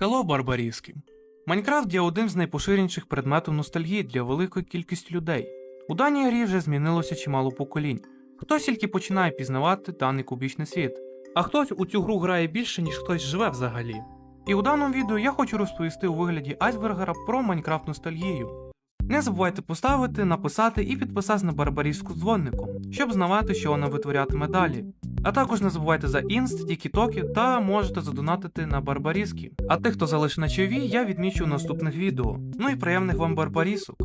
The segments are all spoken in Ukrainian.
Hello, барбаріски! Майнкрафт є одним з найпоширеніших предметів ностальгії для великої кількості людей. У даній грі вже змінилося чимало поколінь. Хтось тільки починає пізнавати даний кубічний світ, а хтось у цю гру грає більше, ніж хтось живе взагалі. І у даному відео я хочу розповісти у вигляді айсбергера про Майнкрафт ностальгію. Не забувайте поставити, написати і підписатися на барбарівську з дзвоником, щоб знавати, що вона витворятиме далі. А також не забувайте за інст, тікі-токи та можете задонатити на барбаріски. А тих, хто залишить на чові, я відмічу в наступних відео. Ну і приємних вам барбарісок.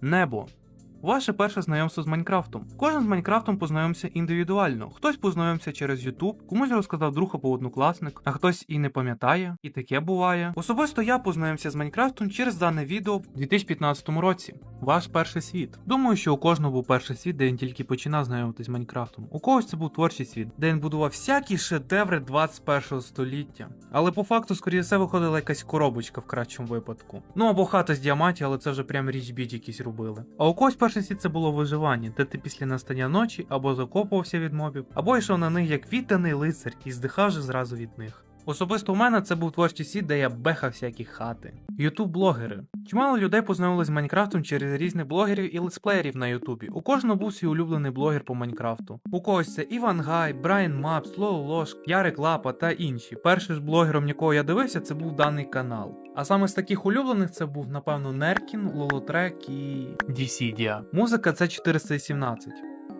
Небо. Ваше перше знайомство з Майнкрафтом. Кожен з Майнкрафтом познайомився індивідуально. Хтось познайомився через YouTube, комусь розказав друг або однокласник, а хтось і не пам'ятає, і таке буває. Особисто я познайомився з Майнкрафтом через дане відео в 2015 році. Ваш перший світ. Думаю, що у кожного був перший світ, де він тільки починав знайомитись з Майнкрафтом. У когось це був творчий світ, де він будував всякі шедеври 21 століття. Але по факту, скоріше все, виходила якась коробочка в кращому випадку. Ну або хата з діамантів, але це вже прям річ бід якісь робили. А у когось перший світ це було виживання, де ти після настання ночі або закопувався від мобів, або йшов на них як відданий лицар і здихав же зразу від них. Особисто у мене це був творчий світ, де я бехав всякі хати. Ютуб-блогери. Чимало людей познайомились з Майнкрафтом через різних блогерів і летсплеєрів на Ютубі. У кожного був свій улюблений блогер по Майнкрафту. У когось це Іван Гай, Брайан Мап, Слоу Лош, Ярик Лапа та інші. Першим ж блогером, якого я дивився, це був даний канал. А саме з таких улюблених це був, напевно, Неркін, Лолотрек і Дісідія. Музика це 418.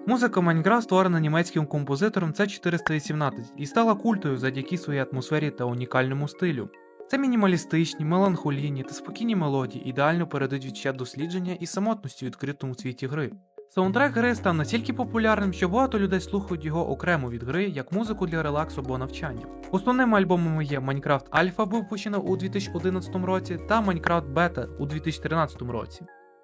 Музика Майнкрафт створена німецьким композитором C418 і стала культою завдяки своїй атмосфері та унікальному стилю. Це мінімалістичні, меланхолійні та спокійні мелодії ідеально передають відчуття дослідження і самотності у відкритому світі гри. Саундтрек гри став настільки популярним, що багато людей слухають його окремо від гри як музику для релаксу або навчання. Основними альбомами є Minecraft Alpha був випущено у 2011 році та Minecraft Beta у 2013 році.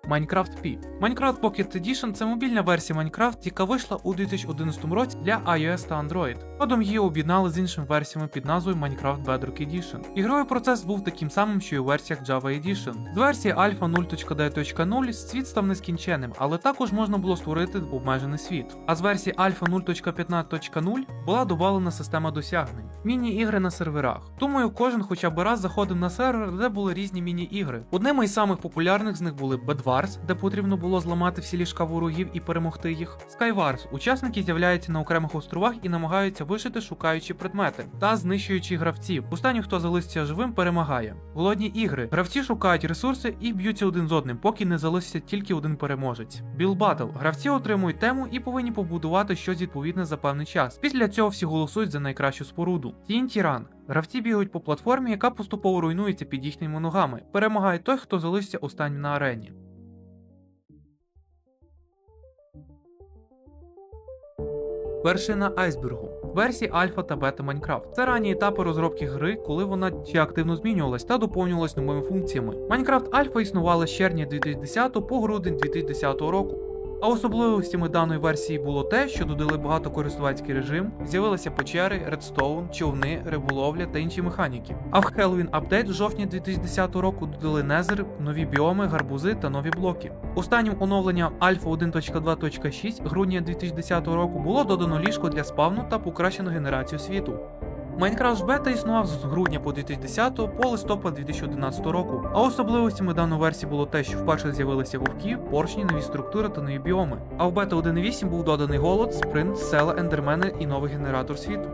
Minecraft P. Minecraft Pocket Edition це мобільна версія Minecraft, яка вийшла у 2011 році для iOS та Android. Згодом її об'єднали з іншими версіями під назвою Minecraft Bedrock Edition. Ігровий процес був таким самим, що й у версіях Java Edition. З версії Alpha 0.9.0 світ став нескінченним, але також можна було створити обмежений світ. А з версії Alpha 0.15.0 була додана система досягнень. Міні-ігри на серверах. Думаю, кожен хоча б раз заходив на сервер, де були різні міні-ігри. Одними із самих популярних з них були Bedwars, де потрібно було зламати всі ліжка ворогів і перемогти їх. Skywars. Учасники з'являються на окремих островах і намагаються вижити, шукаючи предмети та знищуючи гравців. Останній, хто залишиться живим, перемагає. Голодні ігри. Гравці шукають ресурси і б'ються один з одним, поки не залишиться тільки один переможець. Bill Battle. Гравці отримують тему і повинні побудувати щось відповідне за певний час. Після цього всі голосують за найкращу споруду. TNT Run. Гравці бігають по платформі, яка поступово руйнується під їхніми ногами. Перемагає той, хто залишиться останнім на арені. Вершина айсбергу. Версії Альфа та Бета Майнкрафт. Це ранні етапи розробки гри, коли вона ще активно змінювалась та доповнювалась новими функціями. Майнкрафт Альфа існувала з червня 2010 по грудень 2010 року. А особливостями даної версії було те, що додали багатокористувацький режим, з'явилися печери, редстоун, човни, риболовля та інші механіки. А в Halloween Update в жовтні 2010 року додали незер, нові біоми, гарбузи та нові блоки. Останнім оновленням Alpha 1.2.6 грудня 2010 року було додано ліжко для спавну та покращено генерацію світу. Майнкрафт бета існував з грудня по 2010 по листопад 2011 року. А особливостями даної версії було те, що вперше з'явилися вовки, поршні, нові структури та нові біоми. А в бета 1.8 був доданий голод, спринт, села, ендермени і новий генератор світу.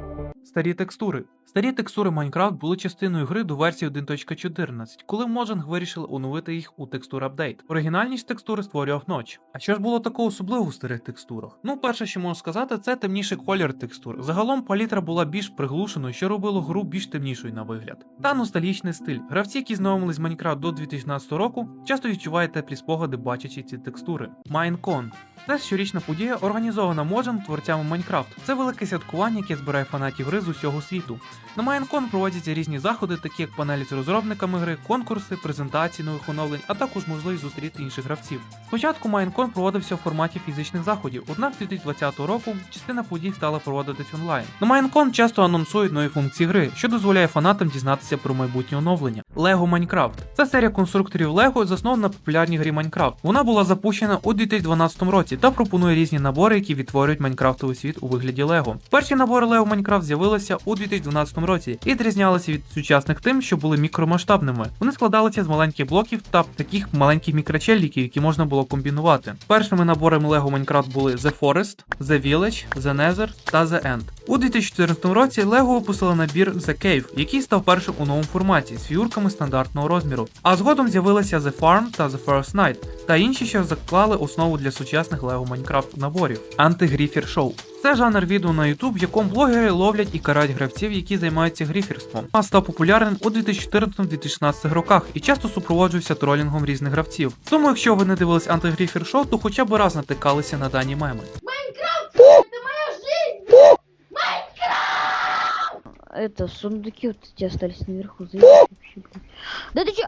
Старі текстури. Старі текстури Майнкрафт були частиною гри до версії 1.14, коли Mojang вирішили оновити їх у текстур апдейт. Оригінальні ж текстури створював ноч. А що ж було такого особливого у старих текстурах? Ну, перше, що можу сказати, це темніший колір текстур. Загалом палітра була більш приглушеною, що робило гру більш темнішою на вигляд. Та ностальгічний стиль. Гравці, які знайомились з Майнкрафт до 2016 року, часто відчувають теплі спогади, бачачи ці текстури. Майнкон. Це щорічна подія, організована Mojang творцями Майнкрафт. Це велике святкування, яке збирає фанатів гри з усього світу. На Майнкон проводяться різні заходи, такі як панелі з розробниками гри, конкурси, презентації нових оновлень, а також можливість зустріти інших гравців. Спочатку Майнкон проводився в форматі фізичних заходів, однак 2020 року частина подій стала проводитись онлайн. На Майнкон часто анонсують нові функції гри, що дозволяє фанатам дізнатися про майбутнє оновлення. Lego Minecraft. Це серія конструкторів Lego, заснована на популярній грі Minecraft. Вона була запущена у 2012 році та пропонує різні набори, які відтворюють майнкрафтовий світ у вигляді Lego. Перші набори Lego Minecraft з'явилися у 2012 році і відрізнялися від сучасних тим, що були мікромасштабними. Вони складалися з маленьких блоків та таких маленьких мікрочельників, які можна було комбінувати. Першими наборами Lego Minecraft були The Forest, The Village, The Nether та The End. У 2014 році LEGO випустили набір The Cave, який став першим у новому форматі з фігурками стандартного розміру. А згодом з'явилися The Farm та The First Night та інші, що заклали основу для сучасних LEGO Minecraft наборів. Антигріфір шоу. Це жанр відео на YouTube, в якому блогери ловлять і карають гравців, які займаються гріферством. А став популярним у 2014-2016 роках і часто супроводжувався тролінгом різних гравців. Тому, якщо ви не дивились антигріфер шоу, то хоча б раз натикалися на дані меми. Майнкрафт, это моя жизнь! Это, сундуки вот эти остались наверху. Заебись вообще, блин. Да ты чё?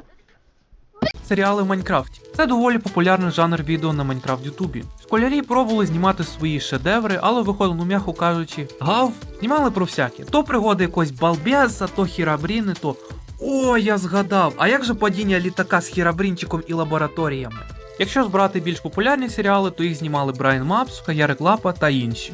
Серіали в Майнкрафті. Це доволі популярний жанр відео на Майнкрафт Ютубі. Школярі пробували знімати свої шедеври, але виходило, ну м'яко кажучи, гав, знімали про всяке. То пригоди якогось балбеса, то хірабріни, то. О, я згадав! А як же падіння літака з хірабрінчиком і лабораторіями? Якщо ж брати більш популярні серіали, то їх знімали Брайан Мапс, Ярик Лапа та інші.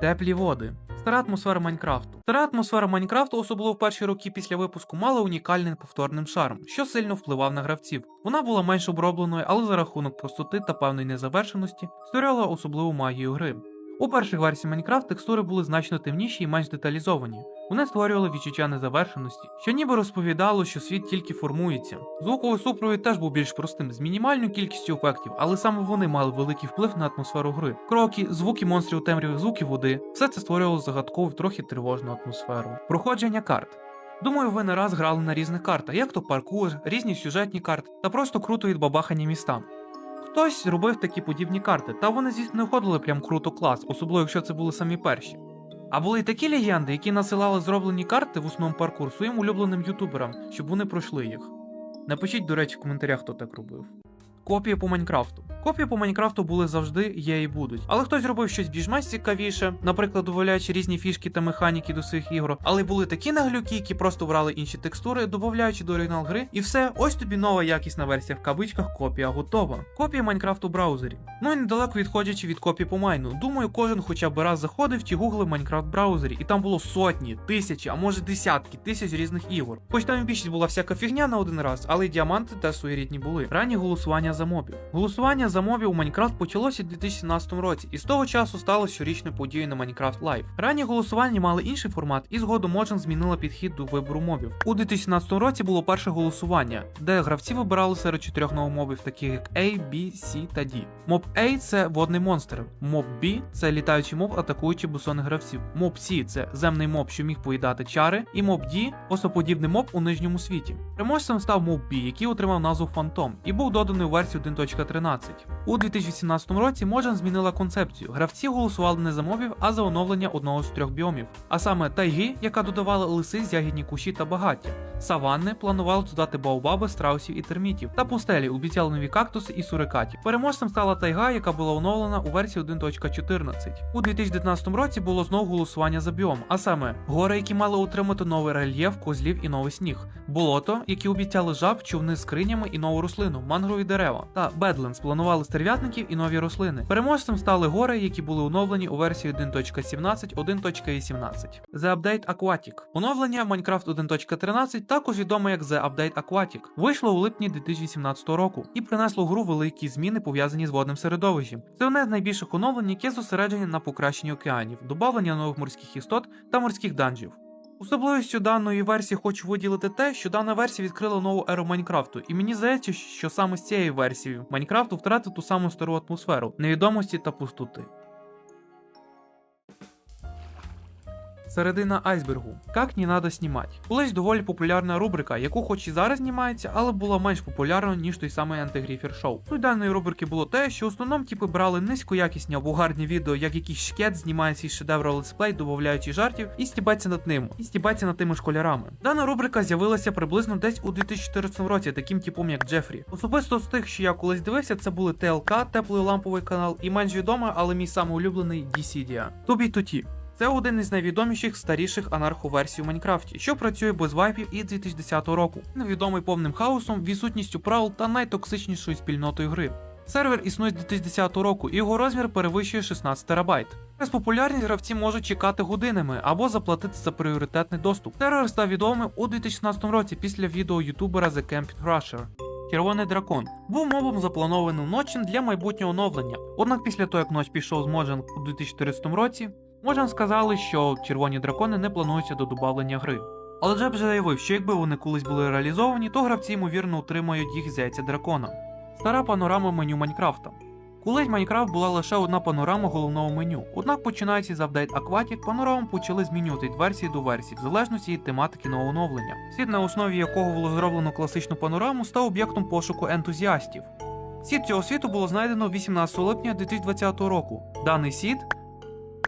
Теплі води. Стара атмосфера Майнкрафту. Стара атмосфера Майнкрафту, особливо в перші роки після випуску, мала унікальний повторним шарм, що сильно впливав на гравців. Вона була менш обробленою, але за рахунок простоти та певної незавершеності створювала особливу магію гри. У перших версій Майнкрафт текстури були значно темніші і менш деталізовані. Вони створювали відчуття незавершеності, що ніби розповідало, що світ тільки формується. Звуковий супровід теж був більш простим, з мінімальною кількістю ефектів, але саме вони мали великий вплив на атмосферу гри. Кроки, звуки монстрів темряві, звуки води все це створювало загадкову трохи тривожну атмосферу. Проходження карт. Думаю, ви не раз грали на різних картах, як то паркур, різні сюжетні карти та просто круто відбабахані міста. Хтось робив такі подібні карти, та вони, звісно, не входили прям круто клас, особливо якщо це були самі перші. А були й такі легенди, які насилали зроблені карти в основному паркур своїм улюбленим ютуберам, щоб вони пройшли їх. Напишіть, до речі, в коментарях, хто так робив. Копії по Майнкрафту. Копії по Майнкрафту були завжди, є і будуть. Але хтось робив щось більш менш цікавіше, наприклад, додаючи різні фішки та механіки до своїх ігор. Але були такі наглюки, які просто брали інші текстури, додаючи до оригінал гри, і все, ось тобі нова якісна версія в кавичках, копія готова. Копія Майнкрафту в браузері. Ну і недалеко відходячи від копії по майну. Думаю, кожен хоча б раз заходив чи гуглив Майнкрафт браузері, і там було сотні, тисячі, а може десятки тисяч різних ігор. Хоч там і більшість була всяка фігня на один раз, але й діаманти теж своєрідні були. Ранні голосування за. Голосування за мобів у Майнкрафт почалося у 2017 році, і з того часу стало щорічною подією на Майнкрафт Лайв. Ранні голосування мали інший формат, і згодом Mojang змінила підхід до вибору мобів. У 2017 році було перше голосування, де гравці вибирали серед чотирьох новомобів, таких як A, B, C та D. Моб A це водний монстр, моб B це літаючий моб, атакуючи бусоних гравців. Моб C це земний моб, що міг поїдати чари, і моб D осоподібний моб у нижньому світі. Переможцем став моб B, який отримав назву Фантом, і був доданий у версію 1.13. У 2017 році Mojang змінила концепцію. Гравці голосували не за мобів, а за оновлення одного з трьох біомів. А саме тайги, яка додавала лиси, ягідні кущі та багаття. Саванни планували додати баобаби, страусів і термітів, та пустелі обіцяли нові кактуси і сурикатів. Переможцем стала тайга, яка була оновлена у версії 1.14. У 2019 році було знову голосування за біом, а саме гори, які мали отримати новий рельєф, козлів і новий сніг, болото, які обіцяли жаб, човни з кринями і нову рослину, мангрові дерева, та Бедлендс планували стерв'ятників і нові рослини. Переможцем стали гори, які були оновлені у версії 1.17, 1.18. The Update Aquatic. Оновлення Minecraft 1.13 також відоме як The Update Aquatic, вийшло у липні 2017 року і принесло гру великі зміни пов'язані з водним середовищем. Це одне з найбільших оновлень, яке зосереджені на покращенні океанів, додавлення нових морських істот та морських данжів. Особливістю даної версії хочу виділити те, що дана версія відкрила нову еру Майнкрафту, і мені здається, що саме з цієї версії Майнкрафту втратив ту саму стару атмосферу невідомості та пустоти. Середина айсбергу. Как не надо знімати. Колись доволі популярна рубрика, яку хоч і зараз знімається, але була менш популярною, ніж той самий антигріфер шоу. Суть даної рубрики було те, що в основному типи брали низькоякісні або гарні відео, як якийсь шкет знімає свій шедевр летсплей, додаючи жартів, і стібаться над ним, і стібаться над тими школярами. Дана рубрика з'явилася приблизно десь у 2014 році, таким типом як Джефрі. Особисто з тих, що я колись дивився, це були ТЛК, теплий ламповий канал, і менш відомий, але мій самий улюблений Дісідія. Тобі туті. Це один із найвідоміших старіших анарховерсій у Майнкрафті, що працює без вайпів і 2010 року. Він відомий повним хаосом, відсутністю правил та найтоксичнішою спільнотою гри. Сервер існує з 2010 року, і його розмір перевищує 16 терабайт. Через популярність гравці можуть чекати годинами або заплатити за пріоритетний доступ. Сервер став відомим у 2016 році після відео ютубера The Camping Crusher. Червоний дракон був мобом запланованим ночем для майбутнього оновлення. Однак після того, як ноч пішов з Моджен у 2014 році, Можем сказали, що червоні дракони не плануються до добавлення гри. Але Джеб заявив, що якби вони колись були реалізовані, то гравці ймовірно отримають їх з яйця дракона. Стара панорама меню Майнкрафта. Колись Майнкрафт була лише одна панорама головного меню, однак починаючи з апдейт Aquatic, панораму почали змінювати від версії до версії, в залежності від тематики нового оновлення. Світ, на основі якого було зроблено класичну панораму, став об'єктом пошуку ентузіастів. Сіт цього світу було знайдено 18 липня 2020 року. Даний сіт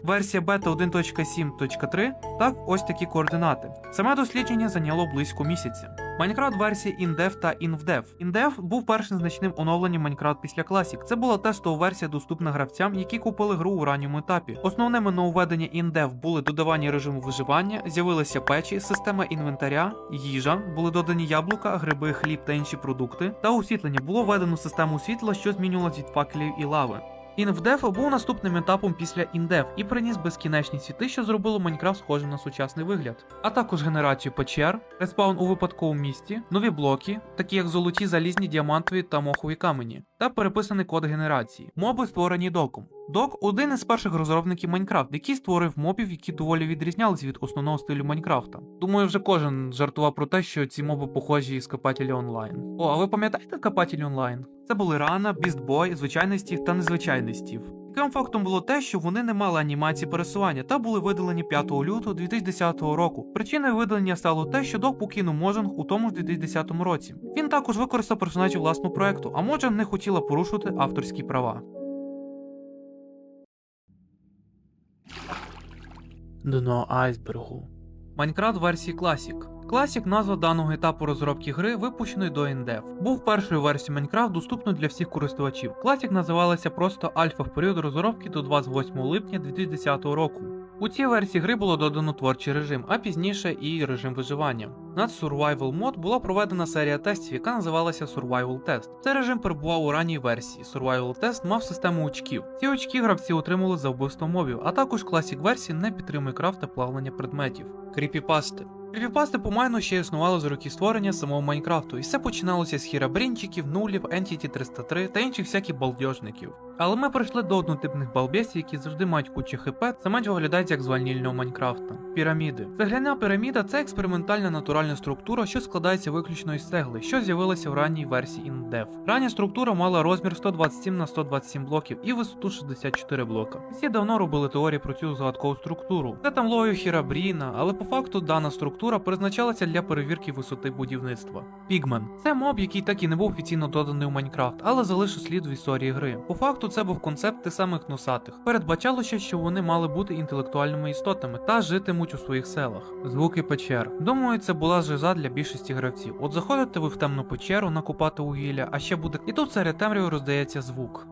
версія бета 1.7.3, так ось такі координати. Саме дослідження зайняло близько місяця. Майнкрафт версії InDev та InVdev. InDev був першим значним оновленням Майнкрафт після Classic. Це була тестова версія, доступна гравцям, які купили гру у ранньому етапі. Основними нововведення InDev були додавання режиму виживання, з'явилися печі, система інвентаря, їжа, були додані яблука, гриби, хліб та інші продукти. Та освітлення було введено систему світла, що змінювалась від факелів і лави. InVdev був наступним етапом після InDev і приніс безкінечні світи, що зробило Майнкрафт схожим на сучасний вигляд, а також генерацію печер, респаун у випадковому місті, нові блоки, такі як золоті, залізні, діамантові та мохові камені, та переписаний код генерації. Моби створені доком. Док один із перших розробників Майнкрафт, який створив мобів, які доволі відрізнялись від основного стилю Майнкрафта. Думаю, вже кожен жартував про те, що ці моби похожі з Копателі онлайн. О, а ви пам'ятаєте Копателі онлайн? Це були Рана, Бістбой, звичайний стів та незвичайний стів. Таким фактом було те, що вони не мали анімації пересування та були видалені 5 лютого 2010 року. Причиною видалення стало те, що Док покинув Можинг у тому ж 2010 році. Він також використав персонажів власного проекту, а Можинг не хотіла порушувати авторські права. Дно айсбергу. Майнкрафт версії Classic. Classic – назва даного етапу розробки гри, випущеної до InDev. Був першою версією Майнкрафт, доступною для всіх користувачів. Classic називалася просто альфа в період розробки до 28 липня 2010 року. У цій версії гри було додано творчий режим, а пізніше і режим виживання. Над Survival Mode була проведена серія тестів, яка називалася Survival Test. Цей режим перебував у ранній версії. Survival Test мав систему очків. Ці очки гравці отримали за вбивство мобів, а також Classic версії не підтримує крафт та плавлення предметів. Кріпіпасти. Кріпіпасти по-майну ще існували з роки створення самого Майнкрафту, і все починалося з хірабрінчиків, нулів, Entity 303 та інших всяких балдежників. Але ми прийшли до однотипних балбесів, які завжди мають кучу хп, це менш виглядають як з Майнкрафта. Піраміди. Цегляна піраміда це експериментальна натуральна структура, що складається виключно із цегли, що з'явилася в ранній версії InDev. Рання структура мала розмір 127 на 127 блоків і висоту 64 блока. Всі давно робили теорії про цю загадкову структуру. Це там ловив Хірабріна, але по факту дана структура призначалася для перевірки висоти будівництва. Пігмен це моб, який так і не був офіційно доданий у Майнкрафт, але залишив слід в історії гри. По факту це був концепт тих самих носатих. Передбачалося, що вони мали бути інтелектуальними істотами та житимуть у своїх селах. Звуки печер. Думаю, це була жиза для більшості гравців. От заходите ви в темну печеру накопати вугілля, а ще буде. І тут серед темряви роздається звук.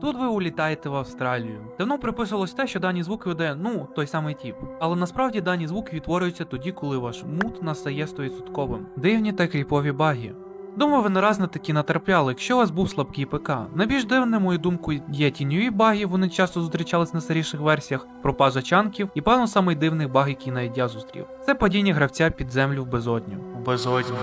Тут ви улітаєте в Австралію. Давно приписувалось те, що дані звуки видає, ну, той самий тіп. Але насправді дані звуки відтворюються тоді, коли ваш мут настає 100%. Дивні та кріпові баги. Думаю, ви не раз на такі натрапляли, якщо у вас був слабкий ПК. Найбільш дивним, мою думку, є тіньові баги, вони часто зустрічались на старіших версіях, пропажа чанків, і певно самий дивний баг, який навіть я зустрів. Це падіння гравця під землю в безодню. В безодню.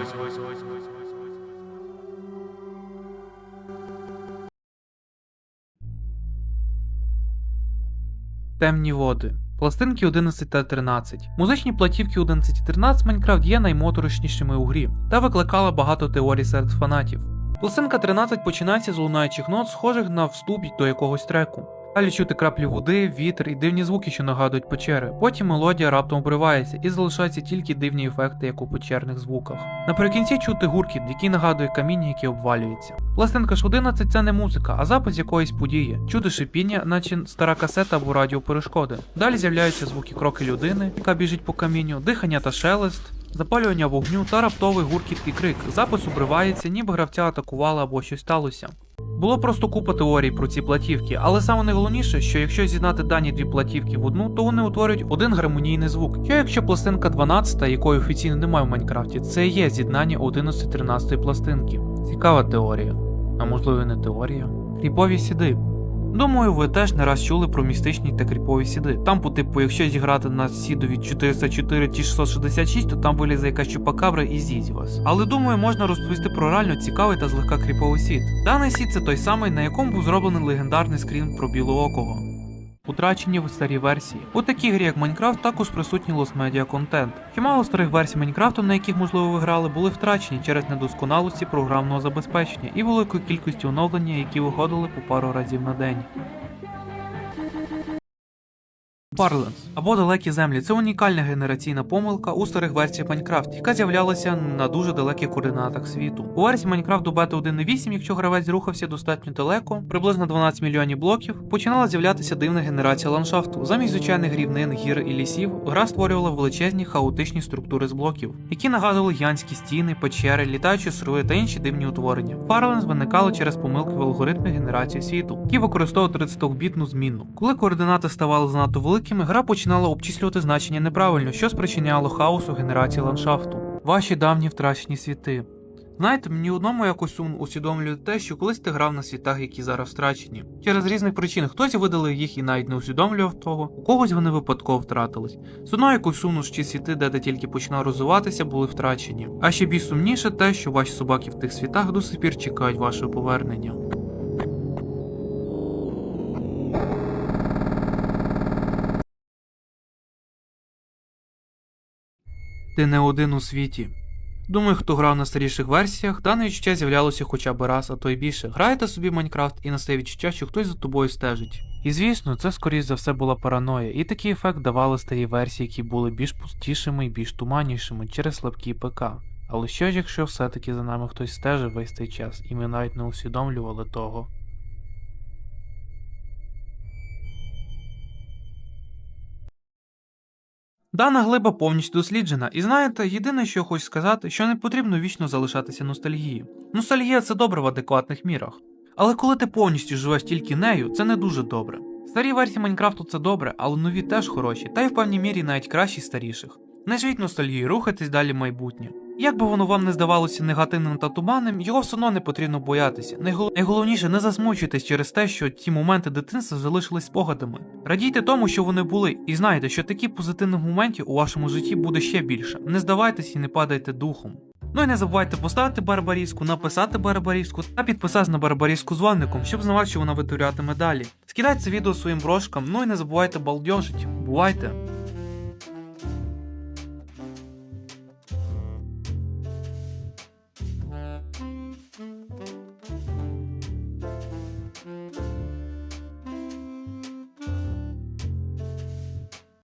Темні води. Пластинки 11 та 13. Музичні платівки 11 і 13 Майнкрафт є наймоторошнішими у грі та викликала багато теорій серед фанатів. Пластинка 13 починається з лунаючих нот, схожих на вступ до якогось треку. Далі чути краплі води, вітер і дивні звуки, що нагадують печери. Потім мелодія раптом обривається і залишаються тільки дивні ефекти, як у печерних звуках. Наприкінці чути гуркіт, який нагадує каміння, яке обвалюється. Пластинка ж 11 це не музика, а запис якоїсь події. Чути шипіння, наче стара касета або радіоперешкоди. Далі з'являються звуки кроки людини, яка біжить по камінню, дихання та шелест. Запалювання вогню та раптовий гуркіт і крик. Запис обривається, ніби гравця атакували або щось сталося. Було просто купа теорій про ці платівки, але саме найголовніше, що якщо з'єднати дані дві платівки в одну, то вони утворюють один гармонійний звук. Що якщо пластинка 12, якої офіційно немає в Майнкрафті, це є з'єднання 11-13 пластинки. Цікава теорія. А можливо не теорія. Кріпові сіди. Думаю, ви теж не раз чули про містичні та кріпові сіди. Там, по типу, якщо зіграти на сідові 404 чи 666, то там вилізе якась чупакабра і з'їсть вас. Але думаю, можна розповісти про реально цікавий та злегка кріповий сід. Даний сід це той самий, на якому був зроблений легендарний скрін про білоокого. Утрачені в старій версії. У такій грі, як Майнкрафт, також присутній лос-медіа контент. Чимало старих версій Майнкрафту, на яких можливо ви грали, були втрачені через недосконалості програмного забезпечення і великої кількості оновлення, які виходили по пару разів на день. Parlance або далекі землі це унікальна генераційна помилка у старих версіях Minecraft, яка з'являлася на дуже далеких координатах світу. У версії до бета 1.8, якщо гравець рухався достатньо далеко, приблизно 12 мільйонів блоків, починала з'являтися дивна генерація ландшафту. Замість звичайних рівнин, гір і лісів, гра створювала величезні хаотичні структури з блоків, які нагадували янські стіни, печери, літаючі сруї та інші дивні утворення. Parlance виникали через помилки в алгоритмі генерації світу, які використовували 32-бітну змінну. Коли координати ставали занадто великими, гра починала обчислювати значення неправильно, що спричиняло хаос у генерації ландшафту. Ваші давні втрачені світи. Знаєте, мені одному якось сумно усвідомлює те, що колись ти грав на світах, які зараз втрачені. Через різних причин хтось видалив їх і навіть не усвідомлював того, у когось вони випадково втратились. Одного якось сумно, ті світи, де ти тільки починав розвиватися, були втрачені. А ще більш сумніше те, що ваші собаки в тих світах до сих пір чекають вашого повернення. Ти не один у світі. Думаю, хто грав на старіших версіях, дане відчуття з'являлося хоча б раз, а то й більше. Граєте собі Майнкрафт і настає відчуття, що хтось за тобою стежить. І звісно, це скоріш за все була параноя, і такий ефект давали старі версії, які були більш пустішими і більш туманнішими через слабкі ПК. Але що ж, якщо все-таки за нами хтось стежив весь цей час, і ми навіть не усвідомлювали того? Дана глиба повністю досліджена, і знаєте, єдине, що я хочу сказати, що не потрібно вічно залишатися ностальгією. Ностальгія це добре в адекватних мірах. Але коли ти повністю живеш тільки нею, це не дуже добре. Старі версії Майнкрафту це добре, але нові теж хороші, та й в певній мірі навіть кращі старіших. Не живіть ностальгії, рухайтесь далі в майбутнє. Як би воно вам не здавалося негативним та туманним, його все одно не потрібно боятися. Найгол- Найголовніше не засмучуйтесь через те, що ті моменти дитинства залишились спогадами. Радійте тому, що вони були, і знайте, що таких позитивних моментів у вашому житті буде ще більше. Не здавайтесь і не падайте духом. Ну і не забувайте поставити барбаріску, написати барбаріску та підписатися на барбаріску дзвоником, щоб знати, що вона витворятиме далі. Скидайте це відео своїм брошкам, ну і не забувайте балдьожить. Бувайте!